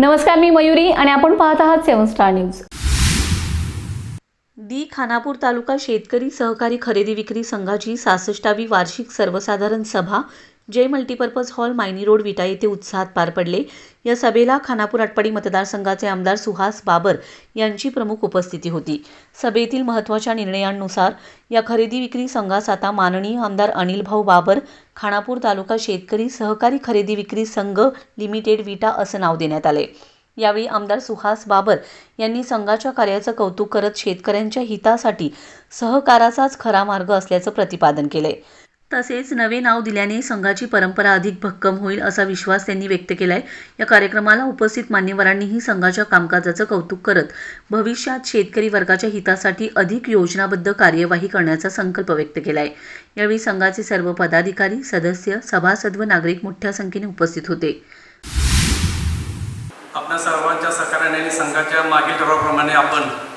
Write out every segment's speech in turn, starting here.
नमस्कार मी मयुरी आणि आपण पाहत आहात seven star news. The Khanapur taluka शेतकरी सहकारी खरेदी विक्री संघाची सासष्टावी वार्षिक सर्वसाधारण सभा जे multipurpose hall Mayani road Vita येथे उत्साहात पार पडले. या सभेला खानापूर आटपाडी मतदारसंघाचे आमदार सुहास बाबर यांची प्रमुख उपस्थिती होती. सभेतील महत्त्वाच्या निर्णयांनुसार या खरेदी विक्री संघास आता माननीय आमदार अनिलभाऊ बाबर खानापूर तालुका शेतकरी सहकारी खरेदी विक्री संघ लिमिटेड विटा असं नाव देण्यात आले. यावेळी आमदार सुहास बाबर यांनी संघाच्या कार्याचं कौतुक करत शेतकऱ्यांच्या हितासाठी सहकाराचाच खरा मार्ग असल्याचं प्रतिपादन केलंय तसेच नवे नाव दिल्याने संघाची परंपरा अधिक भक्कम होईल असा विश्वास त्यांनी व्यक्त केलाय. या कार्यक्रमाला उपस्थित मान्यवरांनीही संघाच्या कामकाजाचं कौतुक करत भविष्यात शेतकरी वर्गाच्या हितासाठी अधिक योजनाबद्ध कार्यवाही करण्याचा संकल्प व्यक्त केलाय. यावेळी संघाचे सर्व पदाधिकारी सदस्य सभासद व नागरिक मोठ्या संख्येने उपस्थित होते. आपल्या सर्वांच्या सहकार्याने संघाच्या मागील ठरावाप्रमाणे आपण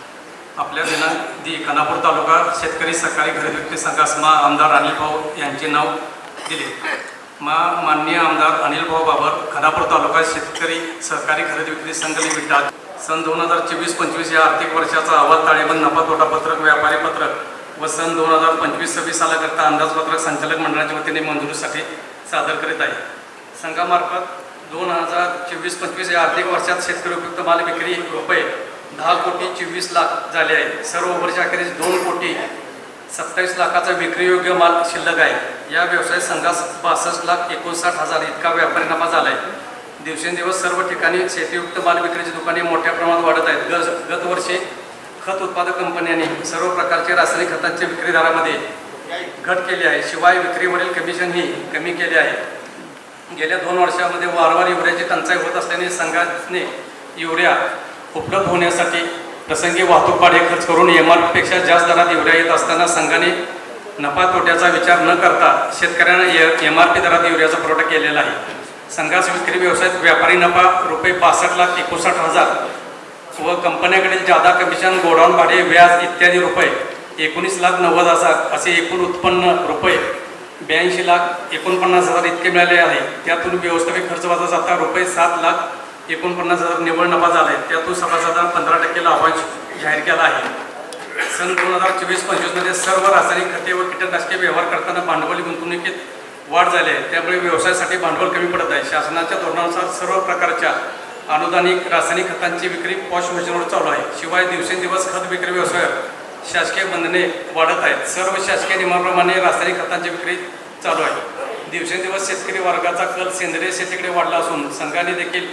आपल्या दिनांक दि खानापूर तालुका शेतकरी सहकारी खरेदी विक्री संघास मा आमदार अनिल भाऊ यांचे नाव दिले. मा माननीय आमदार अनिल भाऊ बाबर खानापूर तालुका शेतकरी सहकारी खरेदी विक्री संघ लिमिटेड सन दोन हजार चोवीस पंचवीस या आर्थिक वर्षाचा अहवाल ताळेबंद नफा तोटा पत्रक व्यापारी पत्रक व सन दोन हजार पंचवीस सव्वीस सालाकरता अंदाजपत्रक संचालक मंडळाच्या वतीने मंजुरीसाठी सादर करीत आहे. संघामार्फत दोन हजार चोवीस पंचवीस या आर्थिक वर्षात शेतकरी उपयुक्त माल विक्री रुपये दहा कोटी चोवीस लाख झाले आहे. सर्व वर्षा अखेरीस दोन कोटी सत्तावीस लाखाचा विक्रीयोग्य माल शिल्लक आहे. या व्यवसाय संघास बासष्ट लाख एकोणसाठ हजार इतका व्यापारी नफा झाला आहे दिवसेंदिवस सर्व ठिकाणी शेतीयुक्त माल विक्रीची दुकाने मोठ्या प्रमाणात वाढत आहेत. गज गतवर्षी खत उत्पादक कंपन्यांनी सर्व प्रकारचे रासायनिक खतांच्या विक्रीदारामध्ये घट केली आहे. शिवाय विक्रीवरील कमिशनही कमी केले आहे. गेल्या दोन वर्षामध्ये वारंवार युरियाची टंचाई होत असल्याने संघाने युरिया उपलब्ध होण्यासाठी प्रसंगी वाहतूक भाडे खर्च करून एम आर पीपेक्षा जास्त दरात युरिया येत असताना संघाने नफा तोट्याचा विचार न करता शेतकऱ्यांना एम आर पी दरात युरियाचा पुरवठा केलेला आहे. संघास विक्री व्यवसायात व्यापारी नफा रुपये पासष्ट लाख एकोणसाठ हजार व कंपन्याकडील जादा कमिशन गोडाऊन भाडे व्याज इत्यादी रुपये एकोणीस लाख नव्वद हजार असे एकूण उत्पन्न रुपये ब्याऐंशी लाख एकोणपन्नास हजार इतके मिळाले आहे. त्यातून व्यवस्थापित खर्च वजा जाता रुपये सात लाख एकोणपन्नास हजार निव्वळ नफा झाला आहे त्यातून सभासदांना पंधरा टक्के लाभांश जाहीर केला आहे. सन दोन हजार चोवीस पंचवीसमध्ये सर्व रासायनिक खते व कीटकनाशके व्यवहार करताना भांडवली गुंतवणुकीत वाढ झाली आहे. त्यामुळे व्यवसायासाठी भांडवल कमी पडत आहे. शासनाच्या धोरणानुसार सर्व प्रकारच्या अनुदानिक रासायनिक खतांची विक्री पॉश योजनेवर चालू आहे. शिवाय दिवसेंदिवस खत विक्री व्यवसायावर शासकीय बंधने वाढत आहेत. सर्व शासकीय नियमाप्रमाणे रासायनिक खतांची विक्री चालू आहे. दिवसेंदिवस शेतकरी वर्गाचा कल सेंद्रिय शेतीकडे वाढला असून संघाने देखील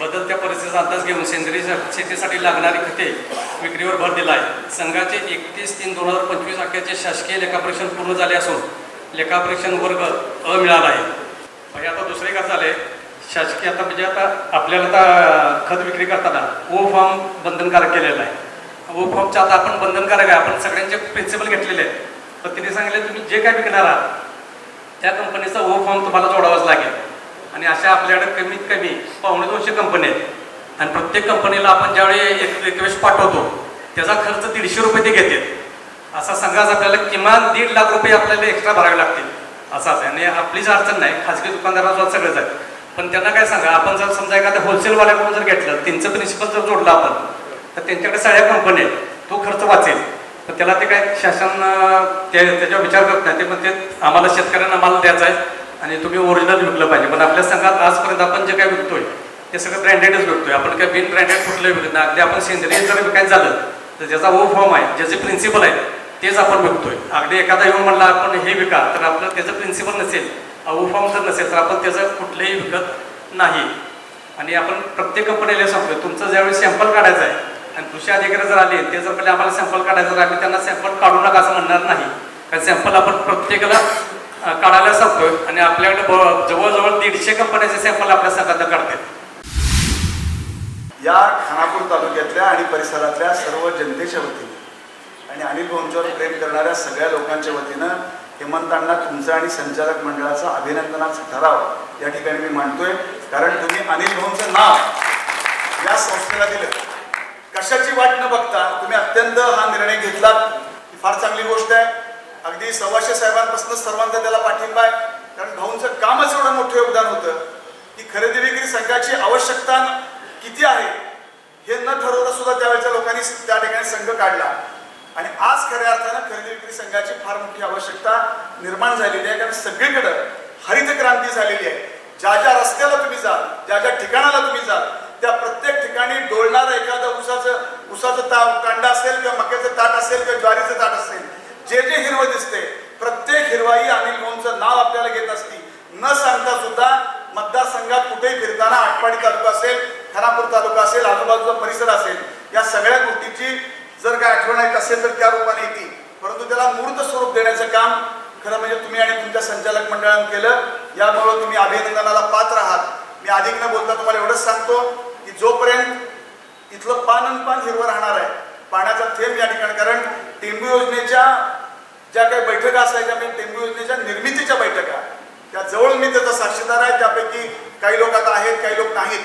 बदलत्या परिस्थितीचा अंदाज घेऊन सेंद्रिय शेतीसाठी लागणारी खते विक्रीवर भर दिला आहे संघाचे एकतीस तीन दोन हजार पंचवीस अखेरचे शासकीय लेखापरीक्षण पूर्ण झाले असून लेखापरीक्षण वर्ग अ मिळाला आहे म्हणजे आता दुसरे काय झाले? शासकीय आता म्हणजे आता आपल्याला आता खत विक्री करताना ओ फॉर्म बंधनकारक केलेला आहे. ओ फॉर्मचा आता आपण बंधनकारक आहे. आपण सगळ्यांचे प्रिन्सिपल घेतलेले आहेत. तर तिने सांगितले तुम्ही जे काय विकणार आहात त्या कंपनीचा ओ फॉर्म तुम्हाला जोडावाच लागेल. आणि अशा आपल्याकडे कमीत कमी पावणे दोनशे कंपन्या आहेत. आणि प्रत्येक कंपनीला आपण ज्यावेळी एक रिक्वेस्ट पाठवतो त्याचा खर्च दीडशे रुपये ते घेते असा संघाच आपल्याला किमान दीड लाख रुपये आपल्याला एक्स्ट्रा भरावे लागतील. असाच आहे. आणि आपलीच अडचण नाही खाजगी दुकानदाराला सगळंच आहे. पण त्यांना काय सांगा आपण जर समजा एखाद्या होलसेलवाल्याकडून जर घेतलं त्यांचं प्रिन्सिपल जर जोडलं आपण तर त्यांच्याकडे सगळ्या कंपन्या आहेत. तो खर्च वाचेल. तर त्याला ते काय शासन त्याच्यावर विचार करत नाही. ते पण ते आम्हाला शेतकऱ्यांना माल द्यायचा आहे. आणि तुम्ही ओरिजिनल विकलं पाहिजे. पण आपल्या संघात आजपर्यंत आपण जे काय विकतोय ते सगळं ब्रँडेडच विकतोय. आपण काय बिन ब्रँडेड कुठलंही विकत नाही. अगदी आपण सेंद्रिय जर विकायचं झालं तर ज्याचा ओ फॉर्म आहे ज्याचे प्रिन्सिपल आहे तेच आपण विकतोय. अगदी एखादा येऊन म्हणला आपण हे विका तर आपलं त्याचं प्रिन्सिपल नसेल ओ फॉर्म जर नसेल तर आपण त्याचं कुठलंही विकत नाही. आणि आपण प्रत्येक कंपनीला सांगतोय तुमचं ज्यावेळी सॅम्पल काढायचं आहे आणि कृषी अधिकारी जर आले ते जर पहिले आम्हाला सॅम्पल काढायचं तर आम्ही त्यांना सॅम्पल काढू नका असं म्हणणार नाही. कारण सॅम्पल आपण प्रत्येकाला काढायला सांगतोय आणि आपल्याकडे ब- जवळजवळ दीडशे कंपन्याचे सॅम्पल आपल्या संघात काढतात या खानापूर तालुक्यातल्या आणि परिसरातल्या सर्व जनतेच्या वतीने आणि अनिल भाऊंच्यावर प्रेम करणाऱ्या सगळ्या लोकांच्या वतीनं हेमंतांना तुमचं आणि संचालक मंडळाचा अभिनंदनाचा ठराव या ठिकाणी मी मांडतोय कारण तुम्ही अनिल भाऊंचं नाव या संस्थेला दिलं. कशाची वाट न बघता तुम्ही अत्यंत हा निर्णय घेतलात ही फार चांगली गोष्ट आहे. अगदी सव्वाशे साहेबांपासून सर्वांचा त्याला पाठिंबा आहे. कारण भाऊंचं कामच एवढं मोठं योगदान होतं की खरेदी विक्री संघाची आवश्यकता किती आहे हे न ठरवता सुद्धा त्यावेळेच्या लोकांनी त्या ठिकाणी संघ काढला. आणि आज खऱ्या अर्थानं खरेदी विक्री संघाची फार मोठी आवश्यकता निर्माण झालेली आहे. कारण सगळीकडं हरित क्रांती झालेली आहे. ज्या ज्या रस्त्याला तुम्ही जाल ज्या ज्या ठिकाणाला तुम्ही जाल त्या प्रत्येक ठिकाणी डोलणारं एखादं उसाचं उसाचं ता कांडा असेल किंवा मक्याचं ताट असेल किंवा ज्वारीचं ताट असेल जे जे हिरवं दिसते प्रत्येक हिरवाई अनिल भाऊंचं नाव आपल्याला घेत असती. न सांगता सुद्धा मतदारसंघात कुठेही फिरताना आटपाडी तालुका असेल खानापूर तालुका असेल आजूबाजूचा परिसर असेल या सगळ्या गोष्टीची जर काय आठवण येत असेल तर त्या रूपाने येते परंतु त्याला मूर्त स्वरूप देण्याचं काम खरं म्हणजे तुम्ही आणि तुमच्या संचालक मंडळानं केलं. यामुळं तुम्ही अभिनंदनाला पात्र आहात. मी अधिक न बोलता तुम्हाला एवढंच सांगतो की जोपर्यंत इथलं पान पान हिरवं राहणार आहे पाण्याचा थेंब या ठिकाणी कारण टेंबू योजनेच्या ज्या काही बैठका असायच्या म्हणजे टेंबू योजनेच्या निर्मितीच्या बैठका. त्या जवळ मी त्याचा साक्षीदार आहे त्यापैकी काही लोक आता आहेत काही लोक नाहीत.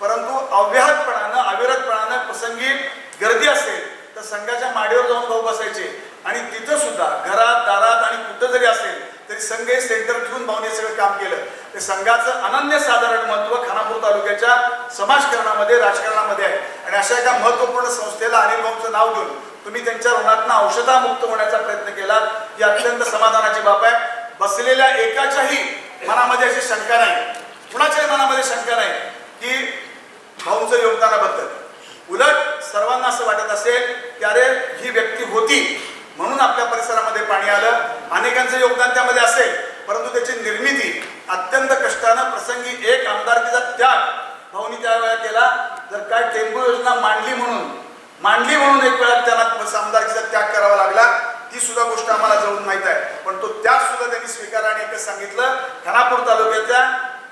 परंतु अव्याहतपणानं अविरतपणानं प्रसंगी गर्दी असेल तर संघाच्या माडीवर जाऊन भाऊ बसायचे. आणि तिथं सुद्धा घरात दारात आणि कुठं जरी असेल तरी संघ हे सेंटर ठेवून भाऊने सगळं काम केलं. ते संघाचं अनन्य साधारण महत्त्व खानापूर तालुक्याच्या समाजकारणामध्ये राजकारणामध्ये आहे. आणि अशा एका महत्त्वपूर्ण संस्थेला अनिल भाऊंचं नाव देऊन तुम्ही त्यांच्या रुग्णातून औषधामुक्त होण्याचा प्रयत्न केला ही अत्यंत समाधानाची बाब आहे. बसलेल्या एकाच्याही मनामध्ये अशी शंका नाही. कुणाच्याही मनामध्ये शंका नाही की भाऊंचं योगदानाबद्दल. उलट सर्वांना असं वाटत असेल की अरे ही व्यक्ती होती म्हणून आपल्या परिसरामध्ये पाणी आलं. अनेकांचं योगदान त्यामध्ये असेल. परंतु त्याची निर्मिती अत्यंत कष्टानं प्रसंगी एक आमदारकीचा त्याग भाऊनी त्यावेळेला केला जर काय टेंबू योजना मांडली म्हणून मांडली म्हणून एक वेळा त्यांना आमदारकीचा त्याग करावा लागला ती सुद्धा गोष्ट आम्हाला जवळून माहीत आहे. पण तो त्याग सुद्धा त्यांनी स्वीकार आणि एकच सांगितलं खानापूर तालुक्याच्या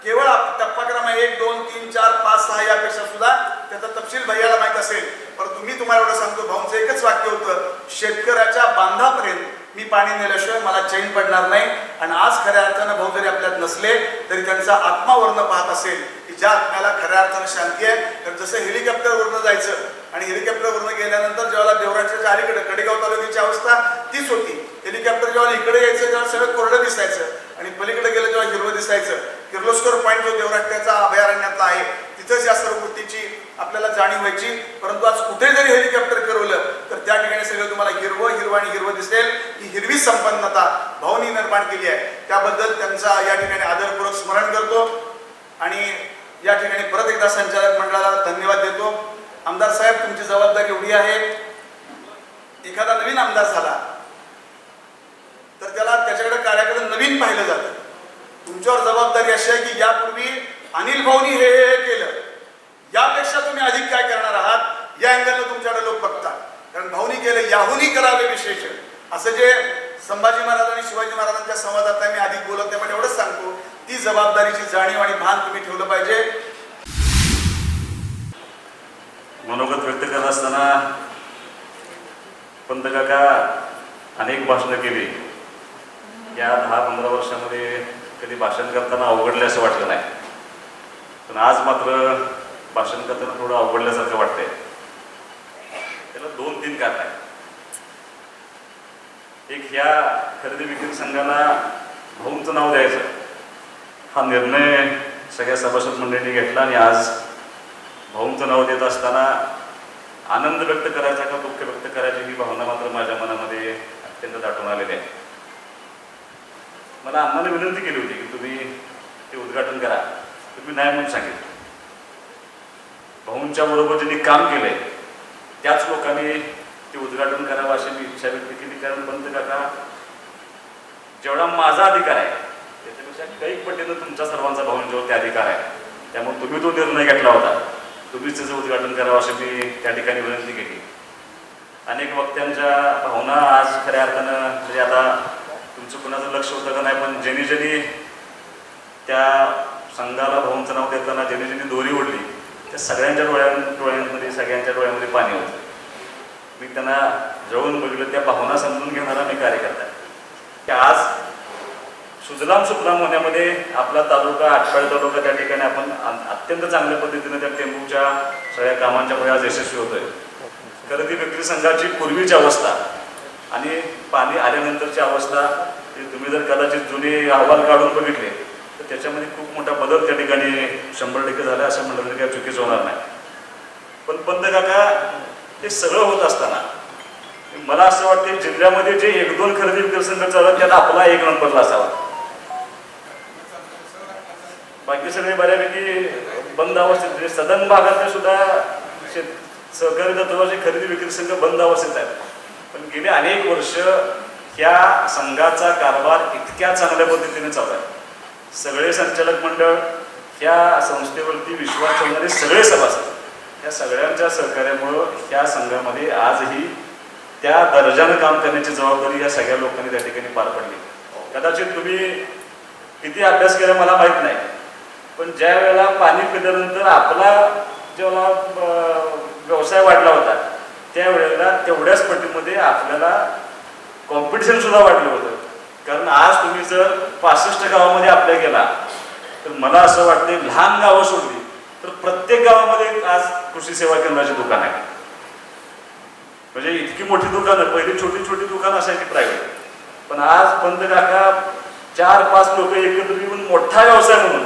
केवळ टप्पा क्रमांक एक दोन तीन चार पाच सहा यापेक्षा सुद्धा त्याचा तपशील भैयाला माहीत असेल. परंतु मी तुम्हाला एवढं सांगतो भाऊंचं एकच वाक्य होतं शेतकऱ्याच्या बांधापर्यंत मी पाणी नेल्याशिवाय मला चैन पडणार नाही. आणि आज खऱ्या अर्थानं भाऊ जरी आपल्यात नसले तरी त्यांचा आत्मावर्ण पाहत असेल की ज्या आत्म्याला खऱ्या अर्थानं शांती आहे तर जसं हेलिकॉप्टरवरनं जायचं आणि हेलिकॉप्टरवरनं गेल्यानंतर जेव्हा देवराच्या अलीकडे कडेगाव तालुक्याची अवस्था तीच होती. हेलिकॉप्टर जेव्हा इकडे यायचं तेव्हा सगळं कोरडं दिसायचं आणि पलीकडे गेलं तेव्हा हिरवं दिसायचं किर्लोस्कर पॉईंट जो देवराष्ट्राचा अभयारण्यातला आहे तिथंच या सर्व गोष्टीची आपल्याला जाणीव व्हायची. परंतु आज कुठे जरी हेलिकॉप्टर फिरवलं तर त्या ठिकाणी सगळं तुम्हाला हिरवं हिरवं आणि हिरवं दिसेल. ही हिरवी संपन्नता भावनी निर्माण केली आहे. त्याबद्दल त्यांचा या ठिकाणी आदरपूर्वक स्मरण करतो. आणि या ठिकाणी परत एकदा संचालक मंडळाला धन्यवाद देतो. आमदार साहेब तुमची जबाबदारी एवढी आहे. एखादा नवीन आमदार झाला तर त्याला त्याच्याकडे कार्याकडे नवीन पाहिलं जातं. तुमच्यावर जबाबदारी अशी आहे की यापूर्वी अनिल भाऊनी हे हे केलं. यापेक्षा तुम्ही अधिक काय करणार आहात? या अँगलनं तुमच्याकडे लोक बघतात. कारण भाऊनी केलं याहूनही करावे विशेष. असं जे संभाजी महाराज आणि शिवाजी महाराजांच्या संवादात मी अधिक बोलत नाही पण एवढंच सांगतो. ती जबाबदारीची जाणीव आणि भान तुम्ही ठेवलं पाहिजे. मनोगत व्यक्त करत असताना पंत काका अनेक भाषणं केली. या दहा पंधरा वर्षामध्ये कधी भाषण करताना अवघडले असं वाटलं नाही. पण आज मात्र भाषण करताना थोडं अवघडल्यासारखं वाटतंय. त्याला दोन तीन कारण आहे एक ह्या खरेदी विक्री संघाला भाऊंचं नाव द्यायचं. हा निर्णय सगळ्या सभासद मंडळींनी घेतला आणि आज भाऊंचं नाव देत असताना आनंद व्यक्त करायचा का दुःख व्यक्त करायची ही भावना मात्र माझ्या मनामध्ये अत्यंत दाटून आलेली आहे. मला अण्णाने विनंती केली होती की तुम्ही ते उद्घाटन करा. तुम्ही नाही म्हणून सांगितलं. भाऊंच्या बरोबर ज्यांनी काम केलंय त्याच लोकांनी ते उद्घाटन करावं अशी मी इच्छा व्यक्त केली. कारण पंत काका जेवढा माझा अधिकार आहे त्याच्यापेक्षा कैक पटीनं तुमच्या सर्वांचा भाऊंच्यावर म्हणजे त्या अधिकार आहे. त्यामुळे तुम्ही तो निर्णय घेतला होता. तुम्हीच त्याचं उद्घाटन करावं अशी मी त्या ठिकाणी विनंती केली. अनेक वक्त्यांच्या भावना आज खऱ्या अर्थानं म्हणजे आता तुमचं कुणाचं लक्ष होतं का नाही पण ज्यांनी ज्यांनी त्या संघाला भाऊंचं नाव देताना ज्यांनी ज्यांनी दोरी ओढली त्या सगळ्यांच्या डोळ्या डोळ्यांमध्ये सगळ्यांच्या डोळ्यामध्ये पाणी होतं. मी त्यांना जवळून बघितलं त्या भावना समजून घेणारा मी कार्यकर्ता आहे. की आज सुजलाम सुफलाम होण्यामध्ये आपला तालुका आटपाडी तालुका त्या ठिकाणी आपण अत्यंत चांगल्या पद्धतीने त्या टेंबूच्या सगळ्या कामांच्यामुळे आज यशस्वी होतोय. खरेदी व्यक्ती संघाची पूर्वीची अवस्था आणि पाणी आल्यानंतरची अवस्था तुम्ही जर कदाचित जुने अहवाल काढून बघितले तर त्याच्यामध्ये खूप मोठा बदल त्या ठिकाणी शंभर टक्के झाला असं म्हटलं तरी काही चुकीचं होणार नाही. पण बंद काका ते सगळं होत असताना मला असं वाटतं जिल्ह्यामध्ये जे एक दोन खरेदी विक्री संघ चालत त्यात आपला एक नंबरला असावा बाकी सगळे बऱ्यापैकी बंद अवस्थेत म्हणजे सदन भागातले सुद्धा शेत सहकारी तत्वाची खरेदी विक्री संघ बंद अवस्थेत आहेत. पण गेली अनेक वर्ष ह्या संघाचा कारभार इतक्या चांगल्या पद्धतीने चालू आहे. सगळे संचालक मंडळ ह्या संस्थेवरती विश्वास ठेवणारे सगळे सभासद या सगळ्यांच्या सहकार्यामुळं ह्या संघामध्ये आजही त्या दर्जानं काम करण्याची जबाबदारी या सगळ्या लोकांनी त्या ठिकाणी पार पडली. कदाचित तुम्ही किती अभ्यास केला मला माहीत नाही. पण ज्या वेळेला पाणी पिल्यानंतर आपला जेव्हा व्यवसाय वाढला होता त्यावेळेला तेवढ्याच पटीमध्ये आपल्याला कॉम्पिटिशन सुद्धा वाढलं होतं. कारण आज तुम्ही जर पासष्ट गावामध्ये आपल्या गेला तर मला असं वाटते लहान गावं सोडली तर प्रत्येक गावामध्ये आज कृषी सेवा केंद्राचे दुकान आहे. म्हणजे इतकी मोठी दुकानं पहिली छोटी छोटी दुकानं असायची प्रायव्हेट पण आज बंद काका चार पाच लोक एकत्र येऊन मोठा व्यवसाय म्हणून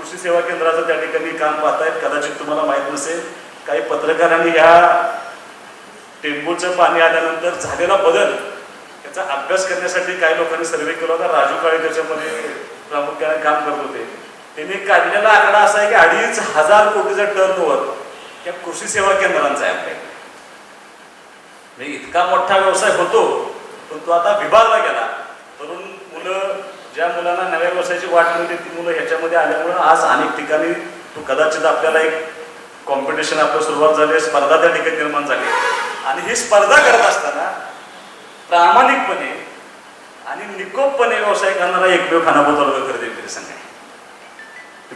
कृषी सेवा केंद्राचं त्या ठिकाणी काम पाहतायत. कदाचित तुम्हाला माहीत नसेल काही पत्रकारांनी ह्या टेंबूचं पाणी आल्यानंतर झालेला बदल याचा अभ्यास करण्यासाठी काही लोकांनी सर्वे केला होता. राजू काळे त्याच्यामध्ये प्रामुख्याने काम करत होते. त्यांनी काढलेला आकडा असा आहे की अडीच हजार कोटीचा टर्न ओव्हर या कृषी सेवा केंद्रांचा आहे. आपल्याकडे इतका मोठा व्यवसाय होतो पण तो आता विभागला गेला. तरुण मुलं ज्या मुलांना नव्या व्यवसायाची वाट मिळते ती मुलं ह्याच्यामध्ये आल्यामुळं आज अनेक ठिकाणी तो कदाचित आपल्याला एक कॉम्पिटिशन आपलं सुरुवात झाली स्पर्धा त्या ठिकाणी निर्माण झाली आणि ही स्पर्धा करत असताना प्रामाणिकपणे आणि निकोपपणे व्यवसाय करणारा एकमेव खानापूर तालुका खरेदी विक्री संघ आहे.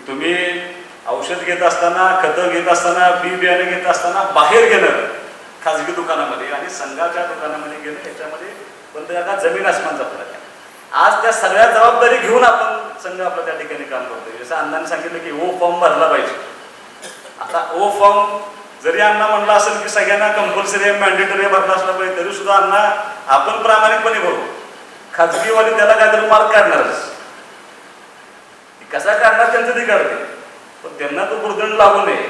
तुम्ही औषध घेत असताना खतं घेत असताना बी बियाणे घेत असताना बाहेर गेलं खाजगी दुकानामध्ये आणि संघाच्या दुकानामध्ये गेलं याच्यामध्ये पण त्या जमीन आसमानचा फरक आहे. आज त्या सगळ्या जबाबदारी घेऊन आपण संघ आपला त्या ठिकाणी काम करतोय. जसं अण्णांनी सांगितलं की ओ फॉर्म भरला पाहिजे. आता ओ फॉर्म जरी अण्णा म्हणलं असेल की सगळ्यांना कंपल्सरी मॅन्डेटरी भरला असला पाहिजे तरी सुद्धा अण्णा आपण प्रामाणिकपणे भरू खाजगीवाली त्याला काहीतरी मार्क काढणारच कसा काढणार त्यांचं ते काढते पण त्यांना तो बुरदंड लागू नये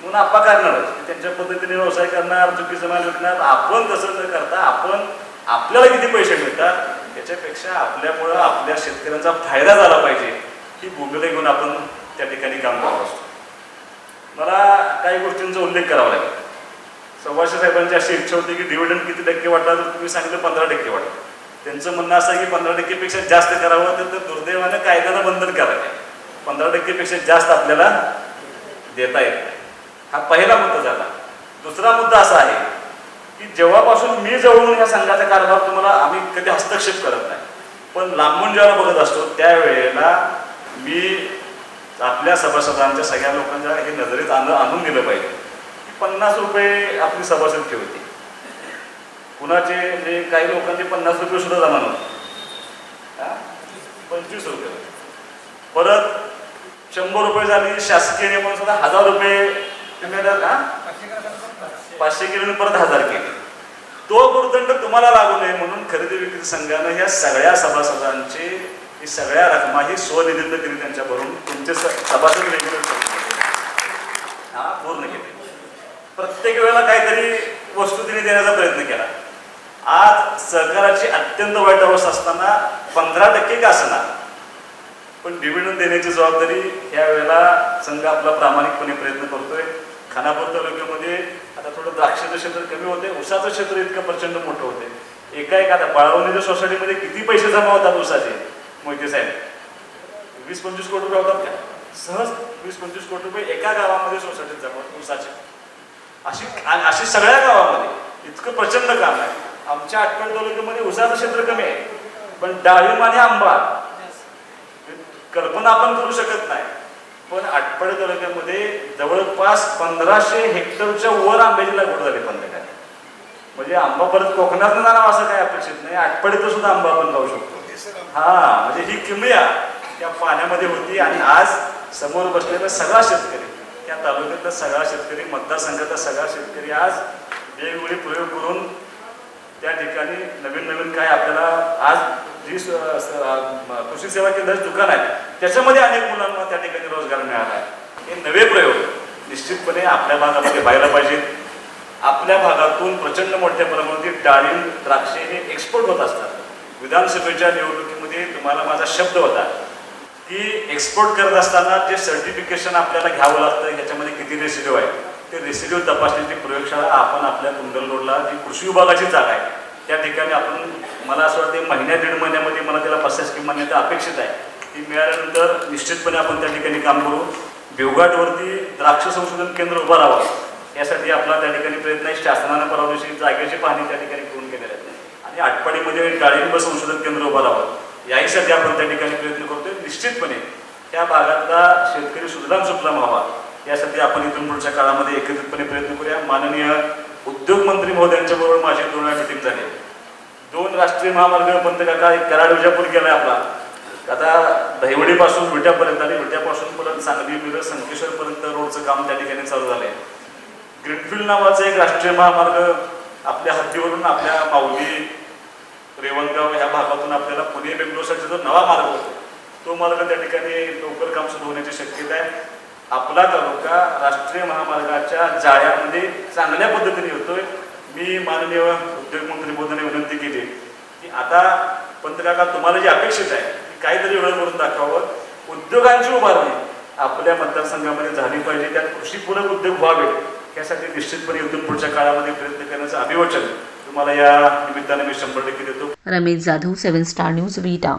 म्हणून आप्पा काढणारच त्यांच्या पद्धतीने व्यवसाय करणार चुकीचं माल विकणार. आपण तसं न करता आपण आपल्याला किती पैसे मिळतात त्याच्यापेक्षा आपल्यामुळं आपल्या शेतकऱ्यांचा फायदा झाला पाहिजे ही भूमिका घेऊन आपण त्या ठिकाणी काम करत असतो. मला काही गोष्टींचा उल्लेख करावा लागेल. सव्वाशे साहेबांची अशी इच्छा होती की डिव्हिडंड किती टक्के वाटला तर तुम्ही सांगितलं पंधरा टक्के वाटलं त्यांचं म्हणणं असं आहे की पंधरा टक्केपेक्षा जास्त करावं तर ते दुर्दैवानं कायद्यानं बंधन करावं. पंधरा टक्केपेक्षा जास्त आपल्याला देता येत नाही. हा पहिला मुद्दा झाला. दुसरा मुद्दा असा आहे की जेव्हापासून मी जवळून या संघाचा कारभार तुम्हाला आम्ही कधी हस्तक्षेप करत नाही. पण लांबून जेव्हा बघत असतो त्यावेळेला मी आपल्या सभासदांच्या सगळ्या लोकांच्या हे नजरेत आणून आणून दिलं पाहिजे. की पन्नास रुपये आपली सभासद ठेवते कुणाचे जे काही लोकांचे पन्नास रुपये सुद्धा जमा नव्हते. पंचवीस रुपये. परत शंभर रुपये झाली शासकीय नियमन सुद्धा हजार रुपये तुम्ही पाचशे केले आणि परत हजार केले. तो गुरुदंड तुम्हाला लागू नये म्हणून खरेदी विक्री संघानं ह्या सगळ्या सभासदांची ही सगळ्या रकमा ही स्वनिधित्व केली त्यांच्या भरून तुमचे स- सभासद रेग्युलर हा पूर्ण केले. प्रत्येक वेळेला काहीतरी वस्तू तिने देण्याचा प्रयत्न केला. आज सरकाराची अत्यंत वाईट अवस्था असताना पंधरा टक्के का असणार पण डिव्हिडंड देण्याची जबाबदारी या वेळेला संघ आपला प्रामाणिकपणे प्रयत्न करतोय. खानापूर तालुक्यामध्ये आता थोडं द्राक्षाचं क्षेत्र कमी होते उसाचं क्षेत्र इतकं प्रचंड मोठं होते एका एका आता बाळवणीच्या सोसायटीमध्ये किती पैसे जमा होतात उसाचे मोहिते साहेब वीस पंचवीस कोटी रुपये होतात का? सहज वीस पंचवीस कोटी रुपये एका गावामध्ये सोसायटीत जमा होतात उसाचे अशी अशी सगळ्या गावामध्ये इतकं प्रचंड काम आहे. आमच्या आटपाडी तालुक्यामध्ये उसाचं क्षेत्र कमी आहे पण डाळिंब आणि आंबा कल्पना आपण करू शकत नाही. पण आटपाडी तालुक्यामध्ये जवळपास पंधराशे हेक्टरच्या वर आंब्याची लागवड झाली पंधरा म्हणजे आंबा परत कोकणात जाणार असं काही अपेक्षित नाही. आटपाडीत सुद्धा आंबा आपण जाऊ शकतो. हा म्हणजे ही किमया त्या पाण्यामध्ये होती आणि आज समोर बसलेला सगळा शेतकरी त्या तालुक्यातला सगळा शेतकरी मतदारसंघातला सगळा शेतकरी आज वेगवेगळे प्रयोग करून त्या ठिकाणी नवीन नवीन काय आपल्याला आज जी कृषी सेवा केंद्राचे दुकान आहे. त्याच्यामध्ये अनेक मुलांना त्या ठिकाणी रोजगार मिळाला आहे. हे नवे प्रयोग निश्चितपणे आपल्या भागामध्ये व्हायला पाहिजेत. आपल्या भागातून प्रचंड मोठ्या प्रमाणामध्ये डाळिंब द्राक्षे हे एक्सपोर्ट होत असतात. विधानसभेच्या निवडणुकीमध्ये तुम्हाला माझा शब्द होता की एक्सपोर्ट करत असताना जे सर्टिफिकेशन आपल्याला घ्यावं लागतं ह्याच्यामध्ये किती रेसिड्यू आहे ते रेसिड्यू तपासण्याची प्रयोगशाळा आपण आपल्या कुंडल रोडला जी कृषी विभागाची जागा आहे त्या ठिकाणी आपण मला असं वाटतं महिन्या दीड महिन्यामध्ये मला त्याला प्रशासकीय मान्यता अपेक्षित आहे. ती मिळाल्यानंतर निश्चितपणे आपण त्या ठिकाणी काम करू. भिवघाटवरती द्राक्ष संशोधन केंद्र उभं राहावं. यासाठी आपला त्या ठिकाणी प्रयत्न आहे. शासनानं परवा दिवशी जागेची पाहणी त्या ठिकाणी करून केलेले आहेत आणि आटपाडीमध्ये डाळिंब संशोधन केंद्र उभं राहावं. याहीसाठी आपण त्या ठिकाणी प्रयत्न करतोय. निश्चितपणे त्या भागातला शेतकरी सुजलाम सुफलाम व्हावा. यासाठी आपण इथून पुढच्या काळामध्ये एकत्रितपणे प्रयत्न करूया. माननीय उद्योग मंत्री महोदयांच्या बरोबर माझी दोन वेळा मिटिंग झाली. दोन राष्ट्रीय महामार्ग पंत काका एक कराड विजापूर गेलाय आपला. आता दहिवडीपासून विट्यापर्यंत आणि विट्यापासून परत सांगली मिरज संकेश्वरपर्यंत रोडचं काम त्या ठिकाणी चालू झालंय. ग्रीनफिल्ड नावाचा एक राष्ट्रीय महामार्ग आपल्या हद्दीवरून आपल्या माऊली रेवणगाव ह्या भागातून आपल्याला पुणे बेंगलोरसाठी जो नवा मार्ग होतो तो मार्ग त्या ठिकाणी लवकर काम सुरू होण्याची शक्यता आहे. आपला तालुका राष्ट्रीय महामार्गाच्या जाळ्यामध्ये चांगल्या पद्धतीने होतोय. मी माननीय उद्योगमंत्री मोदींनी विनंती केली की आता पंतकाका तुम्हाला जे अपेक्षित आहे की काहीतरी वेळ करून दाखवावं. उद्योगांची उभारणी आपल्या मतदारसंघामध्ये झाली पाहिजे. त्यात कृषीपूरक उद्योग व्हावे यासाठी निश्चितपणे उद्योग पुढच्या काळामध्ये प्रयत्न करण्याचं अभिवचन तुम्हाला या निमित्ताने मी शंभर टक्के देतो. Ramesh Jadhav seven star news Vita.